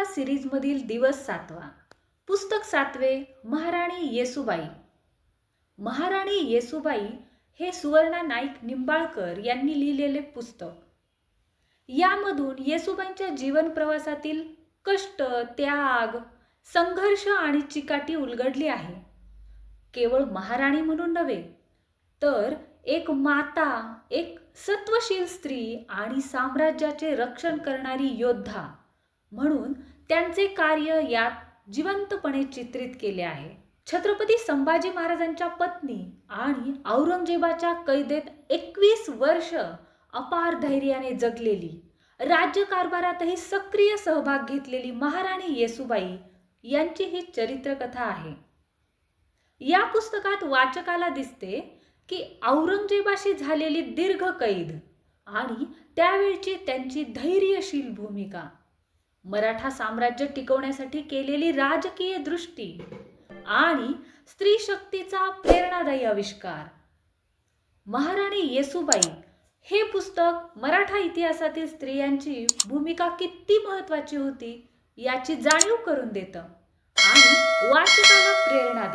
भूमिका सिरीजमधील दिवस सातवा. पुस्तक सातवे महाराणी येसुबाई. महाराणी येसुबाई हे सुवर्णा नाईक निंबाळकर यांनी लिहिलेले पुस्तक. यामधून येसुबाईंच्या जीवन प्रवासातील कष्ट त्याग संघर्ष आणि चिकाटी उलगडली आहे. केवळ महाराणी म्हणून नव्हे तर एक माता एक सत्वशील स्त्री आणि साम्राज्याचे रक्षण करणारी योद्धा म्हणून त्यांचे कार्य यात जिवंतपणे चित्रित केले आहे. छत्रपती संभाजी महाराजांच्या पत्नी आणि औरंगजेबाच्या कैदेत एकवीस वर्ष अपार धैर्याने जगलेली राज्यकारभारातही सक्रिय सहभाग घेतलेली महाराणी येसुबाई यांची ही चरित्रकथा आहे. या पुस्तकात वाचकाला दिसते की औरंगजेबाशी झालेली दीर्घ कैद आणि त्यावेळची त्यांची धैर्यशील भूमिका मराठा साम्राज्य टिकवण्यासाठी केलेली राजकीय दृष्टी आणि स्त्री शक्तीचा प्रेरणादायी आविष्कार. महाराणी येसुबाई हे पुस्तक मराठा इतिहासातील स्त्रियांची भूमिका किती महत्वाची होती याची जाणीव करून देतं आणि वाचकाला प्रेरणा